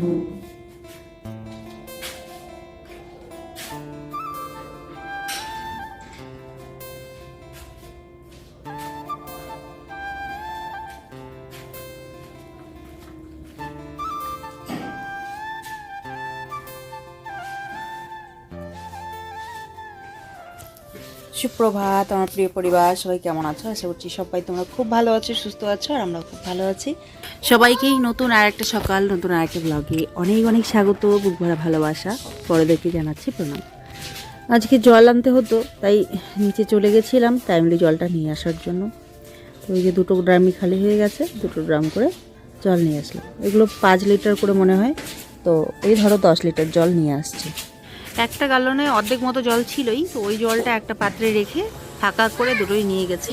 음. সুপ্রভাত, আমার প্রিয় পরিবার, সবাই কেমন আছো? আশা করছি সবাই তোমরা খুব ভালো আছো, সুস্থ আছো, আর আমরা খুব ভালো আছি। সবাইকেই নতুন আর একটা সকাল, নতুন আর একটা ব্লগে অনেক অনেক স্বাগত, বুক ভরা ভালোবাসা। বড়দেরকে জানাচ্ছি প্রণাম। আজকে জল আনতে হতো, তাই নিচে চলে গেছিলাম টাইমলি জলটা নিয়ে আসার জন্য। তো ওই যে দুটো ড্রামই খালি হয়ে গেছে, দুটো ড্রাম করে জল নিয়ে আসলাম। এগুলো পাঁচ লিটার করে মনে হয়, তো এই ধরো দশ লিটার জল নিয়ে আসছি। একটা গালনে অর্ধেক মতো জল ছিলই তো ওই জলটা একটা পাত্রে রেখে ফাঁকা করে দুটোই নিয়ে গেছি।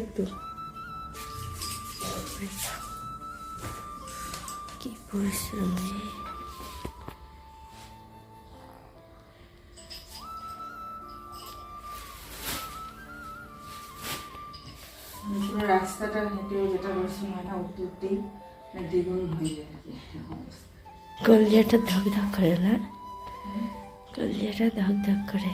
একটু। কি পরিশ্রম পুরো রাস্তাটা হেঁটে যেটা পরিশ্রম হয় না উঠতে উঠতেই মানে দ্বিগুণ হয়ে যায় আর কি। কলজাটা ধক ধক করে না? কলজাটা ধক ধক করে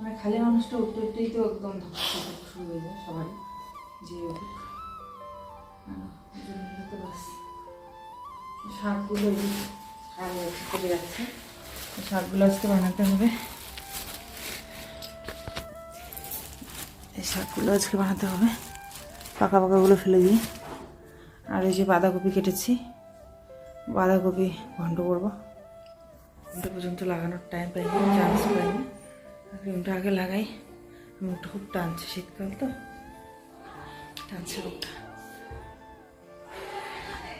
মানে খালি মানুষটা উঠতে উঠতেই তো একদম ধক্কা শুরু হয়ে যায় সবাই। যে শাকগুলো এই যাচ্ছে। শাকগুলো আজকে বানাতে হবে। এই শাকগুলো আজকে বানাতে হবে। পাকা পাকাগুলো ফেলে দিই। আর এই যে বাঁধাকপি কেটেছি। বাঁধাকপি ঘন্ট করব। ঘণ্টা পর্যন্ত লাগানোর টাইম পাইনি চান্স পাইনি। ক্রিমটা আগে লাগাই। মুখটা খুব টানছে শীতকাল তো। টানছে মুখটা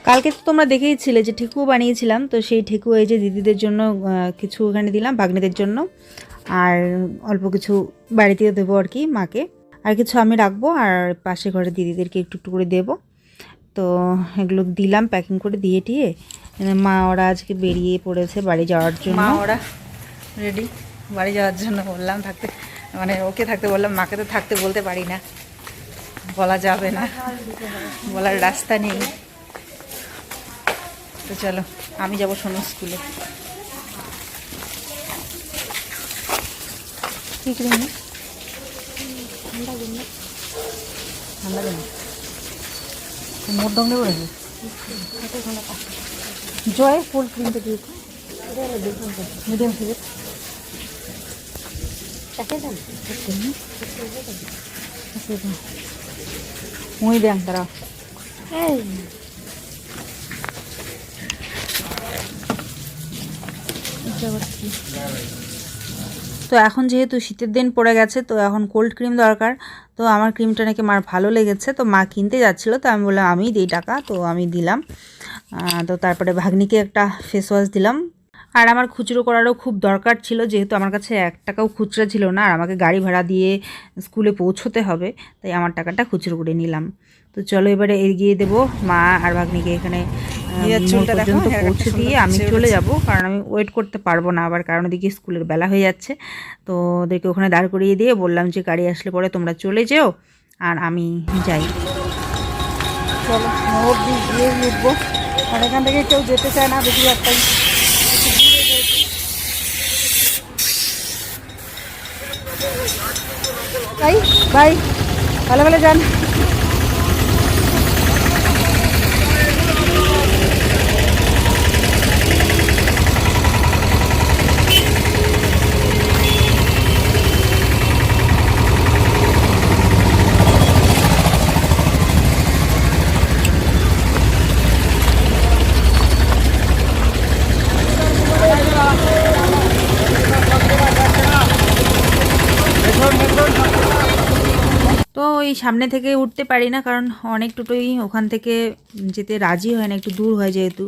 কালকে তো তোমরা দেখেইছিলে যে ঠেকুও বানিয়েছিলাম, তো সেই ঠেকু এই যে দিদিদের জন্য কিছু ওখানে দিলাম ভাগ্নেদের জন্য। আর অল্প কিছু বাড়িতেও দেবো আর কি মাকে। আর কিছু আমি রাখব আর পাশে ঘরে দিদিদেরকে একটু একটু করে দেবো। তো এগুলো দিলাম প্যাকিং করে দিয়ে টিয়ে। মা ওরা আজকে বেরিয়ে পড়েছে বাড়ি যাওয়ার জন্য। মা ওরা রেডি বাড়ি যাওয়ার জন্য বললাম থাকতে মানে ওকে থাকতে বললাম মাকে তো থাকতে বলতে পারি না। বলা যাবে না বলার রাস্তা নেই। তো চলো আমি যাব সোনু স্কুলে কি ক্রিম ঠান্ডা দিন মোট দমে বলেছে জয় ফুল ক্রিমটা দিয়ে মিডিয়াম সাইজের মুই দেন তারা এই। তো এখন যেহেতু শীতের দিন পড়ে গেছে, তো এখন কোল্ড ক্রিম দরকার। তো আমার ক্রিমটা নাকি মার ভালো লেগেছে, তো মা কিনতে যাচ্ছিল, তো আমি বললাম, আমিই দিই টাকা। তো আমি দিলাম। তো তারপরে ভাগ্নিকে একটা ফেস ওয়াশ দিলাম। আর আমার খুচরো করারও খুব দরকার ছিল, যেহেতু আমার কাছে এক টাকাও খুচরা ছিল না, আর আমাকে গাড়ি ভাড়া দিয়ে স্কুলে পৌঁছতে হবে, তাই আমার টাকাটা খুচরো করে নিলাম। তো চলো এবারে এগিয়ে দেবো মা আর ভাগ্নিকে এখানে মোড় পৌঁছে দিয়ে আমি চলে যাব কারণ আমি ওয়েট করতে পারব না আবার কারণ ওদিকে স্কুলের বেলা হয়ে যাচ্ছে। তো ওদেরকে ওখানে দাঁড় করিয়ে দিয়ে বললাম যে গাড়ি আসলে পরে তোমরা চলে যেও আর আমি যাই। চলো গিয়ে উঠবো। আর এখান থেকে কেউ যেতে চায় না বেশি একটাই তাই বাই ভালো ভালো যান তো এই সামনে থেকে উঠতে পারি না, কারণ অনেক টোটোই ওখান থেকে যেতে রাজি হয় না, একটু দূর হয় যেহেতু।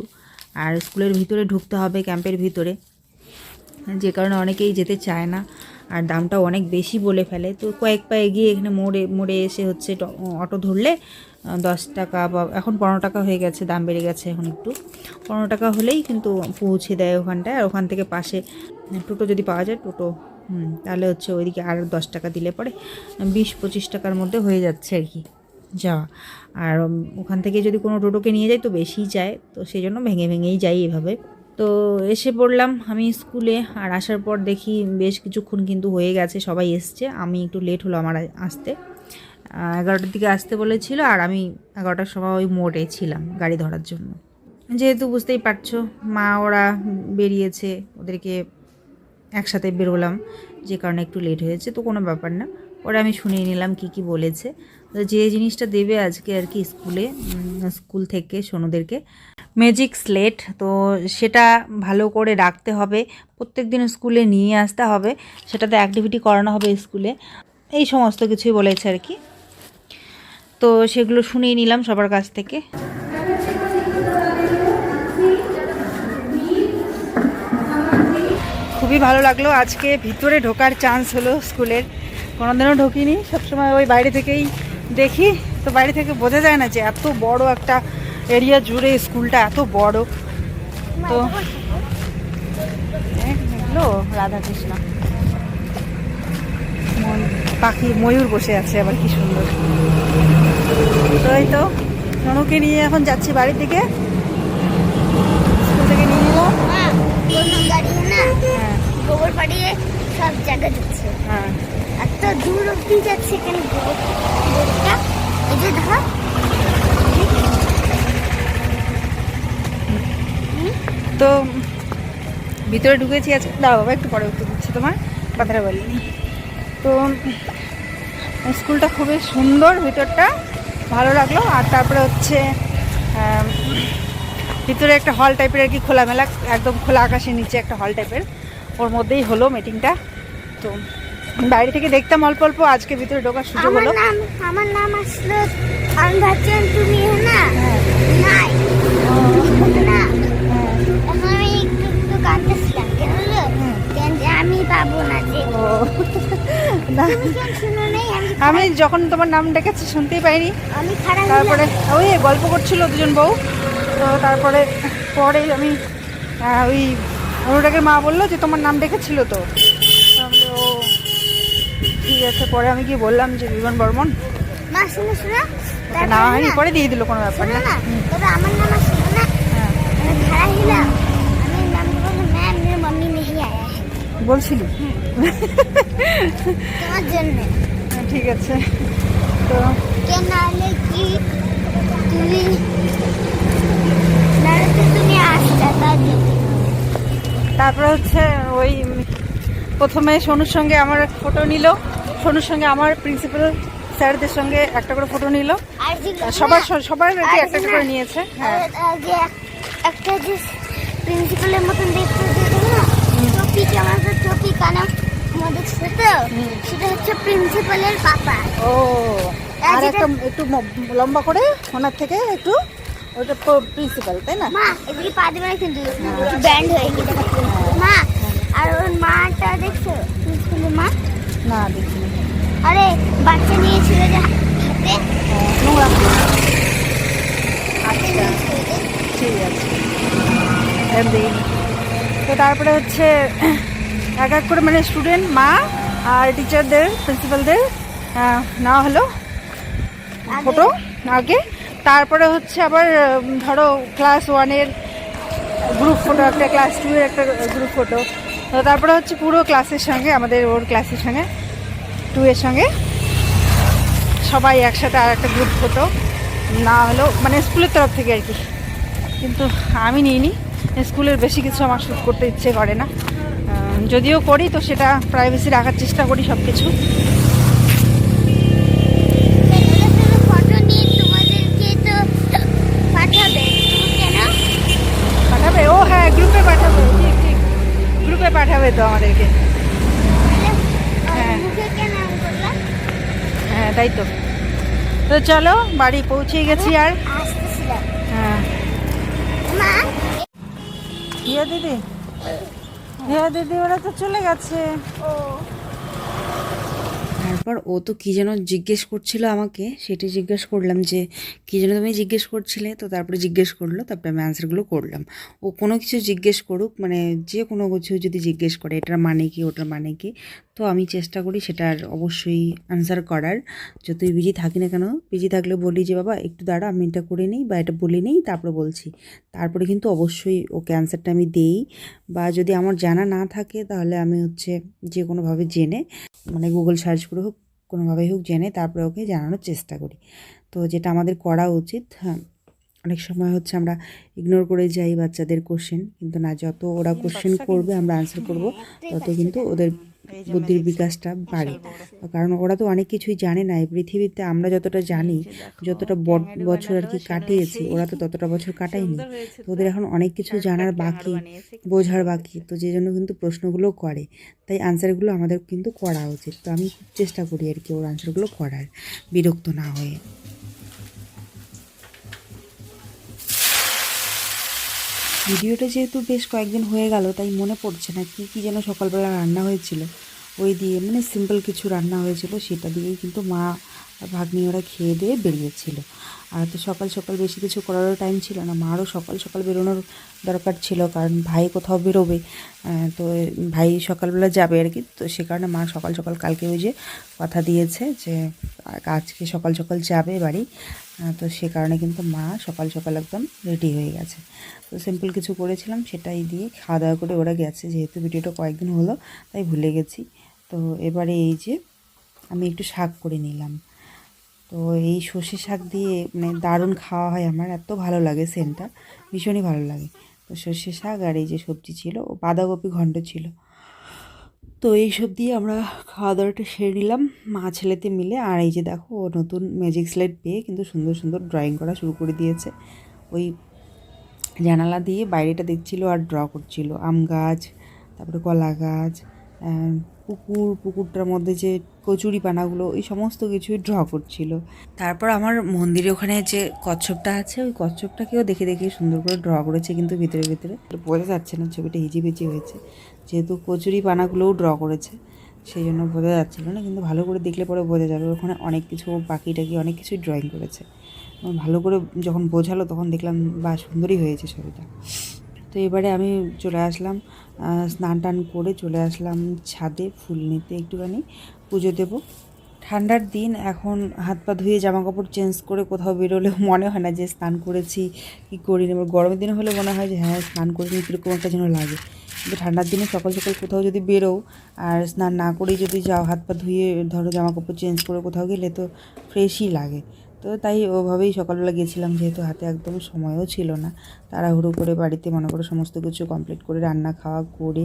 আর স্কুলের ভিতরে ঢুকতে হবে, ক্যাম্পের ভিতরে। যে কারণে অনেকেই যেতে চায় না, আর দামটা অনেক বেশি বলে ফেলে। তো কয়েক পা এগিয়ে এখানে মোড়ে মোড়ে এসে হচ্ছে অটো ধরলে দশ টাকা বা এখন পনেরো টাকা হয়ে গেছে দাম বেড়ে গেছে এখন একটু। পনেরো টাকা হলেই কিন্তু পৌঁছে দেয় ওখানটায়। আর ওখান থেকে পাশে টোটো যদি পাওয়া যায় টোটো হুম, তাহলে হচ্ছে ওইদিকে আর দশ টাকা দিলে পরে বিশ পঁচিশ টাকার মধ্যে হয়ে যাচ্ছে আর কি যাওয়া। আর ওখান থেকে যদি কোনো টোটোকে নিয়ে যায় তো বেশিই যায়। তো সেই জন্য ভেঙে ভেঙেই যাই এভাবে। তো এসে পড়লাম আমি স্কুলে। আর আসার পর দেখি বেশ কিছুক্ষণ কিন্তু হয়ে গেছে সবাই এসছে। আমি একটু লেট হলো আমার আসতে। এগারোটার দিকে আসতে বলেছিল আর আমি এগারোটার সময় ওই মোড়ে ছিলাম গাড়ি ধরার জন্য। যেহেতু বুঝতেই পারছ, মা ওরা বেরিয়েছে, ওদেরকে একসাথে বেরোলাম, যে কারণে একটু লেট হয়েছে, তো কোনো ব্যাপার না। পরে আমি শুনিয়ে নিলাম কি কি বলেছে। তো যে জিনিসটা দেবে আজকে আর কি স্কুলে স্কুল থেকে সোনুদেরকে ম্যাজিক স্লেট তো সেটা ভালো করে রাখতে হবে, প্রত্যেক দিন স্কুলে নিয়ে আসতে হবে, সেটাতে অ্যাক্টিভিটি করানো হবে স্কুলে, এই সমস্ত কিছুই বলেছে আর কি। তো সেগুলো শুনিয়ে নিলাম সবার কাছ থেকে। খুবই ভালো লাগল। আজকে ভিতরে ঢোকার চান্স হলো স্কুলের। কোনোদিনও ঢুকিনি, সবসময় ওই বাইরে থেকেই দেখি। তো বাইরে থেকে বোঝা যায় না যে এত বড় একটা এরিয়া জুড়ে স্কুলটা এত বড়। তো এই রাধাকৃষ্ণ। পাখি, ময়ূর বসে আছে, আবার কি সুন্দর। তো এই তো সোনুকে নিয়ে এখন যাচ্ছি বাড়ির দিকে স্কুল থেকে নিয়ে না? হ্যাঁ। গোবর পাড়িয়ে সব জায়গায় যাচ্ছে হ্যাঁ। এত দূর অব্দি যাচ্ছে এখানে গোবরটা? এই যে ধর। তো ভিতরে ঢুকেছি আজকে। দাঁড়া বাবা একটু পরে উত্তর দিচ্ছি তোমার। কথাটা বলিনি তো স্কুলটা খুবই সুন্দর ভিতরটা। ভালো লাগল। আর তারপরে হচ্ছে ভিতরে একটা হল টাইপের আর কি খোলামেলা একদম খোলা আকাশের নিচে একটা হল টাইপের ওর মধ্যেই হলো মিটিংটা তো বাইরে থেকে দেখতাম অল্প অল্প আজকে ভিতরে ঢোকার সুযোগ হলো। আমার নাম আসলো আমি ভাবছিলাম তুমি না? হ্যাঁ। আমি একটু কাঁদতেছিলাম কেন আমি পাবো না যে? আমি যখন তোমার নাম ডেকেছি শুনতেই পাইনি। তারপরে ওই গল্প করছিল দুজন বউ। তো তারপরে পরে আমি ওই অনুরাগের মা বলল যে তোমার নাম ডেকেছিল তো। ও ঠিক আছে। পরে আমি গিয়ে বললাম যে বিমান বর্মন। না শুনে শুনে। না হয়নি পরে দিয়ে দিল কোনো ব্যাপার না। হ্যাঁ। আমি বলছিলি? তোমার জন্য। হ্যাঁ, ঠিক আছে। তো কে নাহলে কি তুমি তারপরে হচ্ছে ওই প্রথমে সোনুর সঙ্গে আমার ফটো নিল। সোনুর সঙ্গে আমার প্রিন্সিপাল স্যারদের সঙ্গে একটা করে ফটো নিল। সবার সবার আর কি একটা করে নিয়েছে হ্যাঁ। একটা যে প্রিন্সিপালের মতন দেখতে দেখো না টপি কানা আমাদের সাথে সেটা হচ্ছে প্রিন্সিপালের পাপা। ও আর একটা একটু লম্বা করে ওনার থেকে একটু ওটা প্রিন্সিপাল তাই না? মা এদিকে পা দেবে না কিন্তু ব্যান্ড হয়ে গেছে। মা আর ওর মাটা দেখছ? প্রিন্সিপালের মা? না দেখিনি। আরে বাচ্চা নিয়েছিল যে হাতে। নোংরা। আচ্ছা। ঠিক আছে। তো তারপরে হচ্ছে এক এক করে মানে স্টুডেন্ট মা আর টিচারদের প্রিন্সিপালদের নেওয়া হলো। ফটো আগে। তারপরে হচ্ছে আবার ধরো ক্লাস ওয়ানের গ্রুপ ফটো একটা ক্লাস টু এর একটা গ্রুপ ফটো তো তারপরে হচ্ছে পুরো ক্লাসের সঙ্গে আমাদের ওর ক্লাসের সঙ্গে টু এর সঙ্গে সবাই একসাথে আর একটা গ্রুপ ফটো না হলো মানে স্কুলের তরফ থেকে আর কি। কিন্তু আমি নিইনি। স্কুলের বেশি কিছু আমার শ্যুট করতে ইচ্ছে করে না। যদিও করি তো সেটা প্রাইভেসি রাখার চেষ্টা করি সব কিছু পাঠাবে? পাঠাবে ও হ্যাঁ গ্রুপে পাঠাবে। ঠিক ঠিক। গ্রুপে পাঠাবে তো আমাদেরকে। হ্যাঁ। হ্যাঁ তাই তো। তো চলো বাড়ি পৌঁছে গেছি আর। হ্যাঁ। মা? দিদি? হিয়া দিদি ওরা তো চলে গেছে। ও। তারপর ও তো কী যেন জিজ্ঞেস করছিল আমাকে, সেটি জিজ্ঞেস করলাম যে, কী যেন তুমি জিজ্ঞেস করছিলে? তো তারপরে জিজ্ঞেস করল, তারপরে আমি অ্যান্সারগুলো করলাম। ও কোনো কিছু জিজ্ঞেস করুক মানে যে কোনো কিছু যদি জিজ্ঞেস করে, এটার মানে কি, ওটার মানে কি, তো আমি চেষ্টা করি সেটার অবশ্যই আনসার করার। যতই বিজি থাকি না কেন? বিজি থাকলে বলি যে, বাবা, একটু দাঁড়া, আমি এটা করে নিই বা এটা বলে নিই, তারপরে বলছি। তারপরে কিন্তু অবশ্যই ওকে অ্যান্সারটা আমি দেই। বা যদি আমার জানা না থাকে, তাহলে আমি হচ্ছে যে কোনোভাবে জেনে মানে গুগল সার্চ করে হোক কোনোভাবেই হোক জেনে তারপরে ওকে জানানোর চেষ্টা করি। তো যেটা আমাদের করা উচিত হ্যাঁ অনেক সময় হচ্ছে আমরা ইগনোর করে যাই বাচ্চাদের কোশ্চেন কিন্তু না যত ওরা কোশ্চেন করবে আমরা আনসার করব তত কিন্তু ওদের বুদ্ধির বিকাশটা বাড়ে। কারণ ওরা তো অনেক কিছুই জানে না এই পৃথিবীতে আমরা যতটা জানি যতটা বছর আর কি কাটিয়েছি ওরা তো ততটা বছর কাটায়নি। তো ওদের এখন অনেক কিছু জানার বাকি বোঝার বাকি। তো যে জন্য কিন্তু প্রশ্নগুলো করে। তাই আনসারগুলো আমাদের কিন্তু করা উচিত। তো আমি খুব চেষ্টা করি আর কি ওর আনসারগুলো করার বিরক্ত না হয়ে। ভিডিওটা যেহেতু বেশ কয়েকদিন হয়ে গেল, তাই মনে পড়ছে না কি কি যেন সকালবেলা রান্না হয়েছিল। ওই দিয়ে মানে সিম্পল কিছু রান্না হয়েছিল, সেটা দিয়েই কিন্তু মা ভাগ্নি ওরা খেয়ে দিয়ে বেরিয়েছিল। আর তো সকাল সকাল বেশি কিছু করারও টাইম ছিল না, মারও সকাল সকাল বেরোনোর দরকার ছিল, কারণ ভাই কোথাও বেরোবে। তো ভাই সকালবেলা যাবে আর কি, তো সে কারণে মা সকাল সকাল কালকে ওই যে কথা দিয়েছে যে আজকে সকাল সকাল যাবে বাড়ি। তো সে কারণে কিন্তু মা সকাল সকাল একদম রেডি হয়ে গেছে। তো সিম্পল কিছু করেছিলাম, সেটাই দিয়ে খাওয়া দাওয়া করে ওরা গেছে, যেহেতু ভিডিওটা কয়েকদিন হলো, তাই ভুলে গেছি। তো এবারে এই যে আমি একটু শাক করে নিলাম। তো এই সর্ষে শাক দিয়ে মানে দারুণ খাওয়া হয় আমার, এত ভালো লাগে সেন্টটা ভীষণই ভালো লাগে। তো সর্ষে শাক আর এই যে সবজি ছিল, ও বাঁধাকপি ঘন্ট ছিল। তো এইসব দিয়ে আমরা খাওয়া দাওয়াটা সেরে নিলাম। মা ছেলেতে মিলে। আর এই যে দেখো, ও নতুন ম্যাজিক স্লেট পেয়ে কিন্তু সুন্দর সুন্দর ড্রয়িং করা শুরু করে দিয়েছে। ওই জানালা দিয়ে বাইরেটা দেখছিল আর ড্র করছিল। আম গাছ, তারপরে কলা গাছ পুকুর, পুকুরটার মধ্যে যে কচুরি পানাগুলো, এই সমস্ত কিছুই ড্র করছিল। তারপর আমার মন্দিরে ওখানে যে কচ্ছপটা আছে, ওই কচ্ছপটাকেও দেখে দেখে সুন্দর করে ড্র করেছে কিন্তু ভিতরে ভিতরে। বোঝা যাচ্ছে না ছবিটা হিজিবিজি হয়েছে। যেহেতু কচুরি পানাগুলোও ড্র করেছে, সেই জন্য বোঝা যাচ্ছিল না, কিন্তু ভালো করে দেখলে পরে বোঝা যাবে ওখানে অনেক কিছু বাকি টাকি অনেক কিছুই ড্রয়িং করেছে। ভালো করে যখন বোঝালো, তখন দেখলাম বা সুন্দরই হয়েছে ছবিটা। তো এবারে আমি চলে আসলাম স্নান টান করে চলে আসলাম ছাদে ফুল নিতে একটুখানি, পুজো দেবো। ঠান্ডার দিন এখন হাত পা ধুয়ে জামা কাপড় চেঞ্জ করে কোথাও বেরোলে মনে হয় না যে স্নান করেছি, কি করিনি এবার গরমের দিনে হলে মনে হয় যে হ্যাঁ স্নান করিনি কীরকম একটা যেন লাগে। কিন্তু ঠান্ডার দিনে সকাল সকাল কোথাও যদি বেরো আর স্নান না করেই যদি যাও, হাত পা ধুয়ে ধরো জামা কাপড় চেঞ্জ করে কোথাও গেলে তো ফ্রেশই লাগে। তো তাই ওভাবেই সকালবেলা গেছিলাম, যেহেতু হাতে একদম সময়ও ছিল না। তাড়াহুড়ো করে বাড়িতে মনে করে সমস্ত কিছু কমপ্লিট করে রান্না খাওয়া করে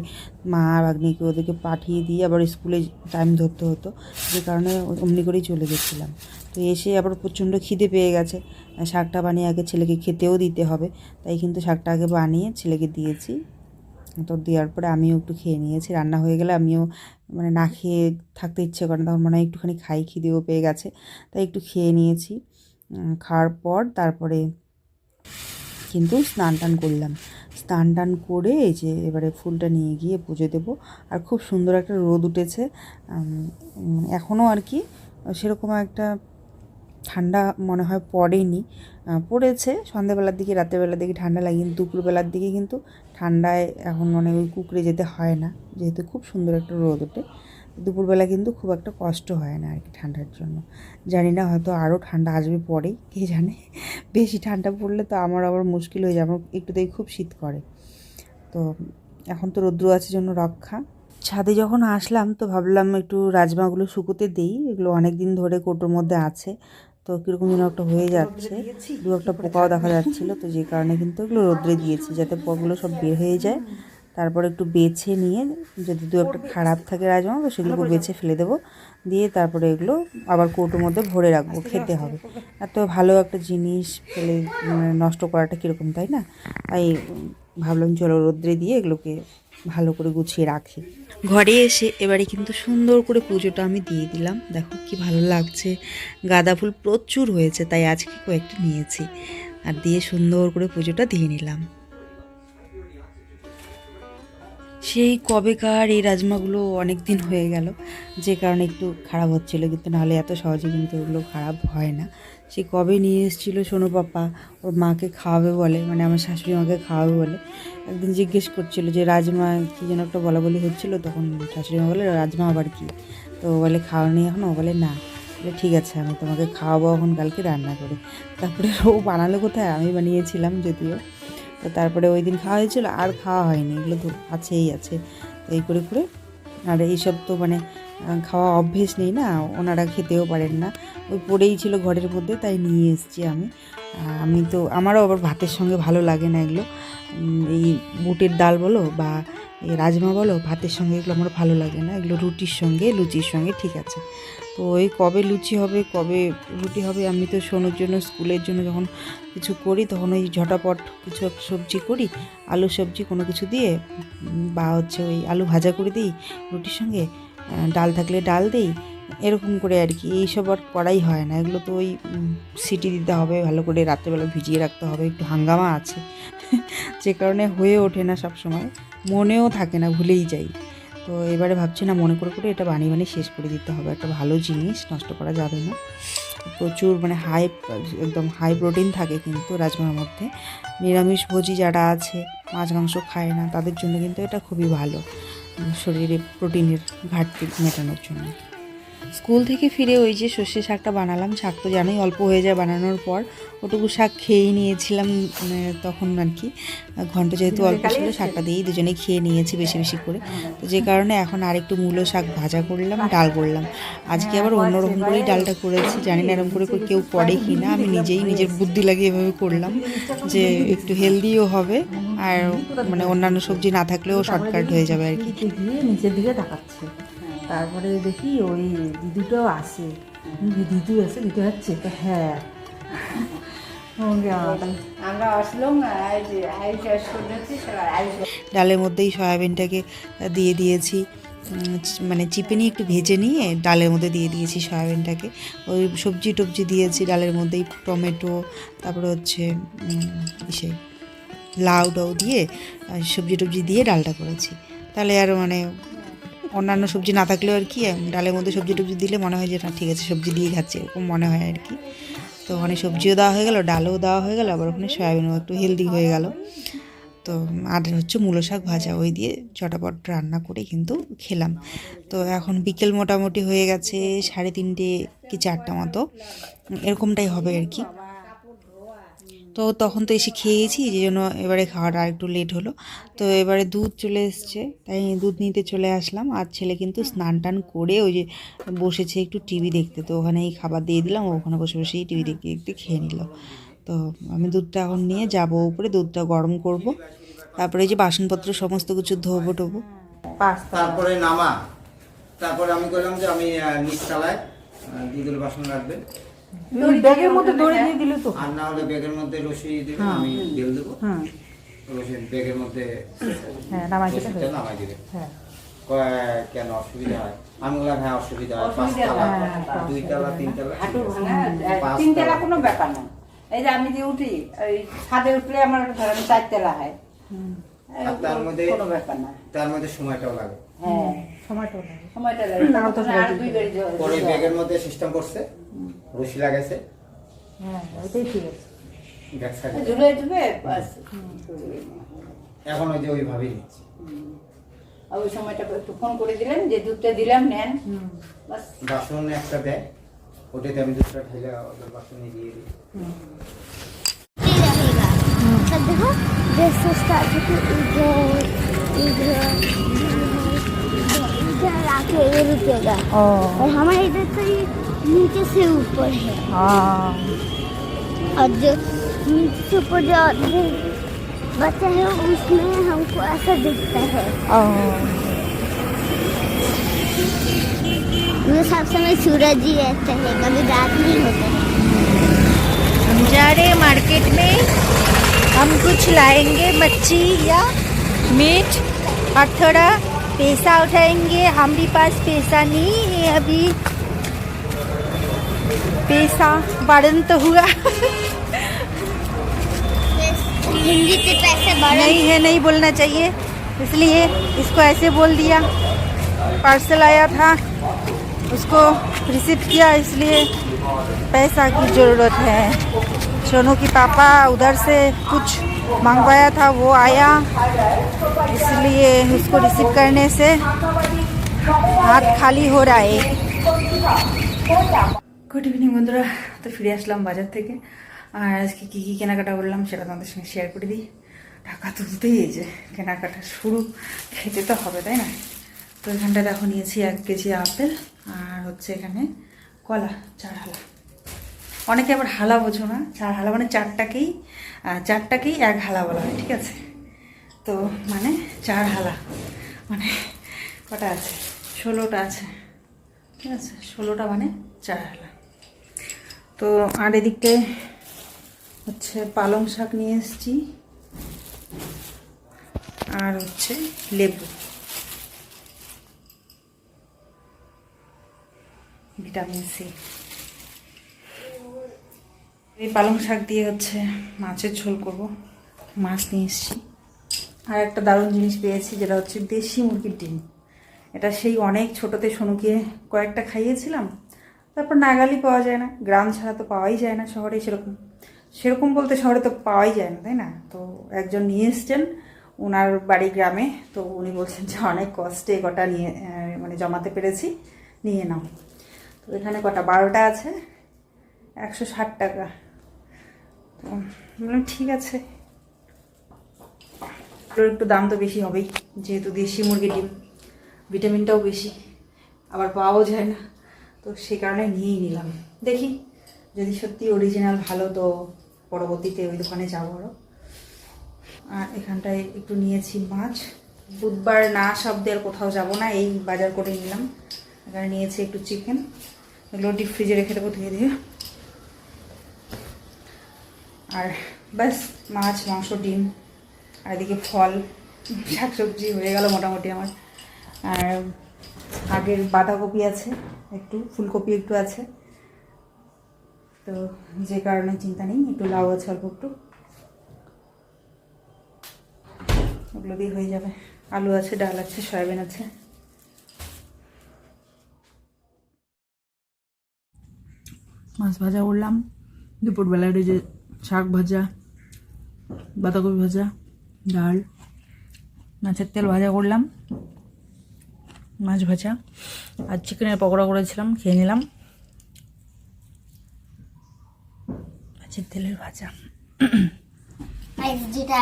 মা ভাগ্নিকে ওদেরকে পাঠিয়ে দিয়ে আবার স্কুলে টাইম ধরতে হতো, যে কারণে অমনি করেই চলে গেছিলাম। তো এসে আবার প্রচণ্ড খিদে পেয়ে গেছে। শাকটা বানিয়ে আগে ছেলেকে খেতেও দিতে হবে, তাই কিন্তু শাকটা আগে বানিয়ে ছেলেকে দিয়েছি। তো দেওয়ার পরে আমিও একটু খেয়ে নিয়েছি। রান্না হয়ে গেলে আমিও মানে না খেয়ে থাকতে ইচ্ছে করে না, তখন মনে হয় একটুখানি খাই, খিদেও পেয়ে গেছে। তাই একটু খেয়ে নিয়েছি। খাওয়ার পর তারপরে কিন্তু স্নান টান করলাম। স্নান টান করে এই যে এবারে ফুলটা নিয়ে গিয়ে পুজো দেবো। আর খুব সুন্দর একটা রোদ উঠেছে। এখনও আর কি সেরকম একটা ঠান্ডা মনে হয় পড়েনি। পড়েছে সন্ধ্যাবেলার দিকে রাতেরবেলার দিকে ঠান্ডা লাগে, কিন্তু দুপুরবেলার দিকে কিন্তু ঠান্ডায় এখন মানে ওই কুকড়ে যেতে হয় না, যেহেতু খুব সুন্দর একটা রোদ ওঠে। দুপুরবেলা কিন্তু খুব একটা কষ্ট হয় না আর কি ঠান্ডার জন্য। জানি না হয়তো আরও ঠান্ডা আসবে পরেই কে জানে? বেশি ঠান্ডা পড়লে তো আমার আবার মুশকিল হয়ে যায়, আমার একটুতেই খুব শীত করে। তো এখন তো রৌদ্র আছে জন্য রক্ষা। ছাদে যখন আসলাম তো ভাবলাম একটু রাজমাগুলো শুকোতে দিই, এগুলো অনেক দিন ধরে কোটোর মধ্যে আছে। তো কীরকম যেন একটা হয়ে যাচ্ছে, দু একটা পোকাও দেখা যাচ্ছিল, তো যে কারণে কিন্তু এগুলো রোদ্রে দিয়েছি, যাতে পোকাগুলো সব বের হয়ে যায়। তারপর একটু বেছে নিয়ে, যদি দু একটা খারাপ থাকে রাজমা, তো সেগুলোকে বেছে ফেলে দেবো। দিয়ে তারপরে এগুলো আবার কৌটোর মধ্যে ভরে রাখব, খেতে হবে। এত ভালো একটা জিনিস ফেলে মানে নষ্ট করাটা কীরকম, তাই না? তাই ভাবলাম চলো রোদ্রে দিয়ে এগুলোকে ভালো করে গুছিয়ে রাখি। ঘরে এসে এবারে কিন্তু সুন্দর করে পুজোটা আমি দিয়ে দিলাম। দেখো কি ভালো লাগছে। গাঁদা ফুল প্রচুর হয়েছে, তাই আজকে কয়েকটা নিয়েছি। আর দিয়ে সুন্দর করে পুজোটা দিয়ে নিলাম। সেই কবেকার এই রাজমাগুলো অনেক দিন হয়ে গেল। যে কারণে একটু খারাপ হচ্ছিল, কিন্তু নাহলে এত সহজে কিন্তু ওগুলো খারাপ হয় না। সে কবে নিয়ে এসেছিল সোনু পাপা? ওর মাকে খাওয়াবে বলে মানে আমার শাশুড়ি মাকে খাওয়াবে বলে। একদিন জিজ্ঞেস করছিল যে, রাজমা, কী যেন একটা বলা বলি হচ্ছিল? তখন শাশুড়ি মা বলে, রাজমা আবার কি? তো বলে খাওয়ানি এখন? ও বলে, না। বলে, ঠিক আছে, আমি তোমাকে খাওয়াবো এখন কালকে রান্না করে। তারপরে ও বানালো কোথায়? আমি বানিয়েছিলাম যদিও। তো তারপরে ওই দিন খাওয়া হয়েছিল, আর খাওয়া হয়নি। এগুলো তো আছেই, আছে। তো এই করে করে। আর এইসব তো মানে খাওয়া অভ্যেস নেই না, ওনারা খেতেও পারেন না। ওই পড়েই ছিল ঘরের মধ্যে, তাই নিয়ে এসেছি আমি। আমি তো, আমারও আবার ভাতের সঙ্গে ভালো লাগে না এগুলো। এই বুটের ডাল বলো বা এই রাজমা বলো, ভাতের সঙ্গে এগুলো আমার ভালো লাগে না। এগুলো রুটির সঙ্গে, লুচির সঙ্গে, ঠিক আছে। তো ওই কবে লুচি হবে, কবে রুটি হবে, আমি তো সোনুর জন্য, স্কুলের জন্য যখন কিছু করি, তখন ওই ঝটাপট কিছু একটা সবজি করি, আলু সবজি কোনো কিছু দিয়ে বা হচ্ছে ওই আলু ভাজা করে দিই রুটির সঙ্গে। ডাল থাকলে ডাল দিই, এরকম করে আর কি। এইসব আর করাই হয় না। এগুলো তো ওই সিটি দিতে হবে, ভালো করে রাত্রেবেলা ভিজিয়ে রাখতে হবে, একটু হাঙ্গামা আছে। যে কারণে হয়ে ওঠে না সব সময় মনেও থাকে না, ভুলেই যাই। তো এবারে ভাবছি না, মনে করে করে এটা বানিয়ে বানিয়ে শেষ করে দিতে হবে। একটা ভালো জিনিস, নষ্ট করা যাবে না। প্রচুর মানে হাই একদম হাই প্রোটিন থাকে কিন্তু রাজমার মধ্যে। নিরামিষভোজী যারা আছে, মাছ মাংস খায় না, তাদের জন্য কিন্তু এটা খুবই ভালো। শরীরে প্রোটিনের ঘাটতি মেটানোর জন্য। স্কুল থেকে ফিরে ওই যে সর্ষে শাকটা বানালাম শাক তো জানোই অল্প হয়ে যায় বানানোর পর। ওটুকু শাক খেয়েই নিয়েছিলাম তখন আর কি। ঘন্ট যেহেতু অল্প ছিল শাকটা দিয়েই দুজনে খেয়ে নিয়েছি বেশি বেশি করে। তো যে কারণে এখন আরেকটু মূলো শাক ভাজা করলাম ডাল করলাম। আজকে আবার অন্যরকম করেই ডালটা করেছি জানি না এরকম করে কেউ করে কি না আমি নিজেই নিজের বুদ্ধি লাগিয়ে এভাবে করলাম যে একটু হেলদিও হবে আর মানে অন্যান্য সবজি না থাকলেও শর্টকাট হয়ে যাবে আর কি। নিচের দিকে তাকাচ্ছে। তারপরে দেখি ওই দিদুটাও আসে। দিদু এসে দিতে হচ্ছে তো হ্যাঁ। ডালের মধ্যেই সয়াবিনটাকে দিয়ে দিয়েছি। মানে চিপে নিয়ে একটু ভেজে নিয়ে ডালের মধ্যে দিয়ে দিয়েছি সয়াবিনটাকে। ওই সবজি টবজি দিয়েছি ডালের মধ্যেই টমেটো তারপরে হচ্ছে ইসে লাউ টাউ দিয়ে সবজি টবজি দিয়ে ডালটা করেছি। তাহলে আর মানে অন্যান্য সবজি না থাকলেও আর কি ডালের মধ্যে সবজি টবজি দিলে মনে হয় যে না, ঠিক আছে, সবজি দিয়ে খাচ্ছে, এরকম মনে হয় আর কি। তো ওখানে সবজিও দেওয়া হয়ে গেল, ডালও দেওয়া হয়ে গেল, আবার ওখানে সয়াবিনও একটু হেলদি হয়ে গেল। তো আর হচ্ছে মূলো শাক ভাজা, ওই দিয়ে চটাপট রান্না করে কিন্তু খেলাম। তো এখন বিকেল মোটামুটি হয়ে গেছে, সাড়ে তিনটে কি চারটা মতো, এরকমটাই হবে আর কি। তো তখন তো এসে খেয়েছি যে জন্য এবারে খাওয়াটা একটু লেট হলো। তো এবারে দুধ চলে এসছে তাই দুধ নিতে চলে আসলাম। আর ছেলে কিন্তু স্নান টান করে ওই যে বসেছে একটু টিভি দেখতে। তো ওখানে এই খাবার দিয়ে দিলাম ও ওখানে বসে বসেই টিভি দেখতে দেখতে খেয়ে নিল। তো আমি দুধটা এখন নিয়ে যাব উপরে দুধটা গরম করব। তারপরে এই যে বাসনপত্র সমস্ত কিছু ধোবো টোবো। তারপরে নামা। তারপরে আমি করলাম যে আমি নিচতলায় আহ, দিদুল বাসন রাখবেন ব্যাগের মধ্যে দড়ি দিয়ে দিলে তো। আর না হলে ব্যাগের মধ্যে রশি দেবেন আমি বেল দেবো। হুম রশি ব্যাগের মধ্যে হ্যাঁ নামাই দিতে হবে। নামাই দেবেন হ্যাঁ। কেন অসুবিধা হয়? আমি বললাম হ্যাঁ অসুবিধা হয়। পাঁচতলা দুইতলা তিনতলা হাঁটু। ভাঙা। তিনতলা কোনো ব্যাপার না। এই যে আমি যে উঠি ওই ছাদে উঠলে আমার ধরেন চারতলা হয়। তার মধ্যে- কোনো ব্যাপার না। তার মধ্যে সময়টাও লাগে। হ্যাঁ সময়টা লাগে সময়টা লাগে তাও তো তখন আর দুই গাড়ি যাওয়া- পরে ব্যাগের মধ্যে সিস্টেম করছে রশি লাগাইছে হ্যাঁ ওইটাই ঠিক আছে ব্যাগ সাইডে ঝুলে ঝুলে বাস এখন ওই যে ওইভাবেই নিচ্ছি আর ওই সময়টা একটু ফোন করে দিলেন যে দুধটা দিলাম নেন বাস বাসন একটা দেয় ওটাতে আমি দুধটা ঢেলে ওদের বাসনে দিয়ে দিই रहेगा तब देखो जैसे स्टार्ट होके इधर इधर और हमारे इधर तो ये नीचे से ऊपर है। हाँ। और जो नीचे से ऊपर जो है उसमें हमको ऐसा दिखता है। सब समय सूरज ही है कभी रात नहीं होता। है हम जा रहे हैं मार्केट में। हम कुछ लाएँगे मच्छी या मीट थोड़ा पैसा उठाएँगे हमारे पास पैसा नहीं है अभी। पैसा बढ़न तो हुआ। हिंदी के पैसे नहीं है नहीं बोलना चाहिए। इसलिए इसको ऐसे बोल दिया। पार्सल आया था उसको रिसीव किया इसलिए पैसा की ज़रूरत है। सोनू की पापा उधर से कुछ मंगवाया था वो आया इसलिए उसको रिसीव करने से हाथ खाली हो रहा है গুড ইভিনিং বন্ধুরা তো ফিরে আসলাম বাজার থেকে আর আজকে কী কী কেনাকাটা করলাম সেটা তোমাদের সঙ্গে শেয়ার করে দিই টাকা তুলতেই এই যে কেনাকাটা শুরু খেতে তো হবে তাই না তো এখানটা দেখো নিয়েছি এক কেজি আপেল আর হচ্ছে এখানে কলা চার হালা অনেকে আবার হালা বোঝো না চার হালা মানে চারটাকেই আহ, চারটাকেই এক হালা বলা হয়, ঠিক আছে? তো মানে চার হালা মানে কটা আছে? ষোলোটা আছে, ঠিক আছে? ষোলোটা মানে চার হালা। তো আর এদিকে হচ্ছে পালং শাক নিয়ে এসেছি, আর হচ্ছে লেবু। Vitamin C. এই পালং শাক দিয়ে হচ্ছে মাছের ঝোল করব। মাছ নিয়ে এসেছি। আর একটা দারুণ জিনিস পেয়েছি, যেটা হচ্ছে দেশি মুরগির ডিম। এটা সেই অনেক ছোটোতে সোনুকে কয়েকটা খাইয়েছিলাম। তারপর নাগালি পাওয়া যায় না, গ্রাম ছাড়া তো পাওয়াই যায় না শহরে সেরকম। সেরকম বলতে শহরে তো পাওয়াই যায় না, তাই না? তো একজন নিয়ে এসছেন ওনার বাড়ি গ্রামে। তো উনি বলছেন যে, অনেক কষ্টে কটা নিয়ে মানে জমাতে পেরেছি, নিয়ে নাও। তো এখানে কটা, বারোটা আছে, একশো ষাট টাকা। বললাম, ঠিক আছে। এগুলোর একটু দাম তো বেশি হবেই, যেহেতু দেশি মুরগি ডিম, ভিটামিনটাও বেশি, আবার পাওয়াও যায় না। তো সেই কারণে নিয়েই নিলাম। দেখি, যদি সত্যি অরিজিনাল ভালো, তো পরবর্তীতে ওই দোকানে যাব আরও আর এখানটায় একটু নিয়েছি মাছ। বুধবার না শব্দে আর কোথাও যাব না, এই বাজার করে নিলাম। এখানে নিয়েছি একটু চিকেন এগুলো ডিপ ফ্রিজে রেখে দেবো ধুয়ে ধুয়ে। আর ব্যাস, মাছ, মাংস, ডিম, আর এদিকে ফল শাকসবজি হয়ে গেল মোটামুটি আমার। আর আগের বাঁধাকপি আছে, একটু, ফুলকপি একটু আছে। তো যে কারণে চিন্তা নেই, একটু লাউ আছে অল্প একটু। ওগুলো দিয়ে হয়ে যাবে। আলু আছে, ডাল আছে, সয়াবিন আছে। মাছ ভাজা করলাম। দুপুরবেলায় ওই যে শাক ভাজা, বাঁধাকপি ভাজা, ডাল, মাছের তেল ভাজা করলাম, মাছ ভাজা, আর চিকেনের পকোড়া করেছিলাম, খেয়ে নিলাম। মাছের তেলের ভাজা।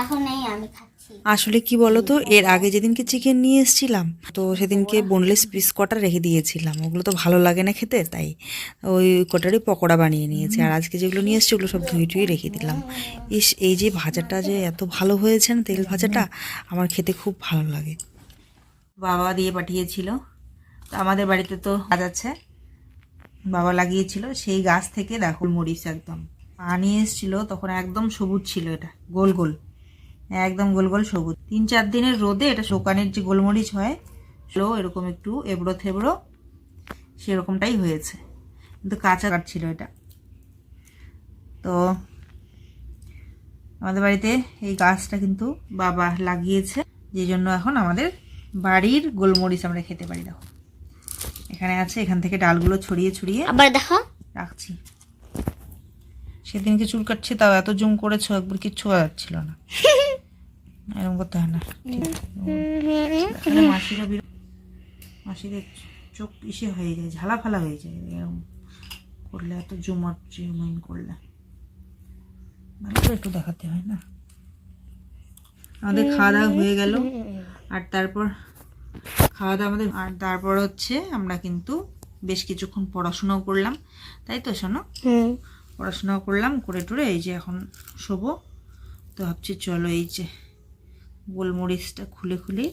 এখন নেই, আমি খাচ্ছি। আসলে কি বলতো, এর আগে যেদিনকে চিকেন নিয়ে এসেছিলাম, তো সেদিনকে বোনলেস পিস কটা রেখে দিয়েছিলাম। ওগুলো তো ভালো লাগে না খেতে, তাই ওই কটারই পকোড়া বানিয়ে নিয়েছি। আর আজকে যেগুলো নিয়ে এসেছি, ওগুলো সব ধুয়ে টুয়ে রেখে দিলাম। ইস, এই যে ভাজাটা যে এত ভালো হয়েছে না, তেল ভাজাটা, আমার খেতে খুব ভালো লাগে। বাবা দিয়ে পাঠিয়েছিল আমাদের বাড়িতে তো গাছ আছে। বাবা লাগিয়েছিল, সেই গাছ থেকে দেখো, মরিচ একদম। আনিয়ে এসেছিল, তখন একদম সবুজ ছিল এটা, গোল গোল। একদম গোল গোল সবুজ। তিন চার দিনের রোদে এটা শোকানের যে গোলমরিচ হয় সেগুলো এরকম একটু এবড়ো থেবড়ো সেরকমটাই হয়েছে। কিন্তু কাঁচা কাঠ ছিল এটা। তো আমাদের বাড়িতে এই গাছটা কিন্তু বাবা লাগিয়েছে যে জন্য এখন আমাদের বাড়ির গোলমরিচ আমরা খেতে পারি। দেখো এখানে আছে এখান থেকে ডালগুলো ছড়িয়ে ছড়িয়ে আবার দেখো। রাখছি। সেদিনকে চুল কাটছি তাও এত জুম করেছ একবার কিচ্ছু যাচ্ছিল না। এরকম করতে হয় না। মাসিরা মাসিদের চোখ ইসে হয়ে যায় ঝালা ফালা হয়ে যায় এরকম। করলে এত জুম আর জুমাইন করলে। ভালো করে একটু দেখাতে হয় না। আমাদের খাওয়া দাওয়া হয়ে গেল। আর তারপর খাওয়া দাওয়া আমাদের আর তারপর হচ্ছে আমরা কিন্তু বেশ কিছুক্ষণ পড়াশোনাও করলাম। তাই তো শোনো? পড়াশোনাও করলাম করে টুরে এই যে এখন শোবো। তো ভাবছি চলো এই যে গোলমরিচটা খুলে খুলে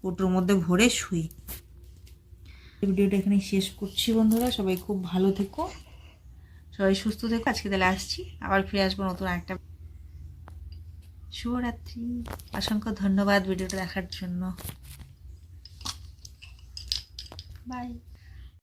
কোটোর মধ্যে ভরে শুই। ভিডিওটা এখানে শেষ করছি বন্ধুরা, সবাই খুব ভালো থেকো, সবাই সুস্থ থেকো। আজকে তাহলে আসছি, আবার ফিরে আসব নতুন একটা শুভরাত্রি। অসংখ্য ধন্যবাদ ভিডিওটা দেখার জন্য। বাই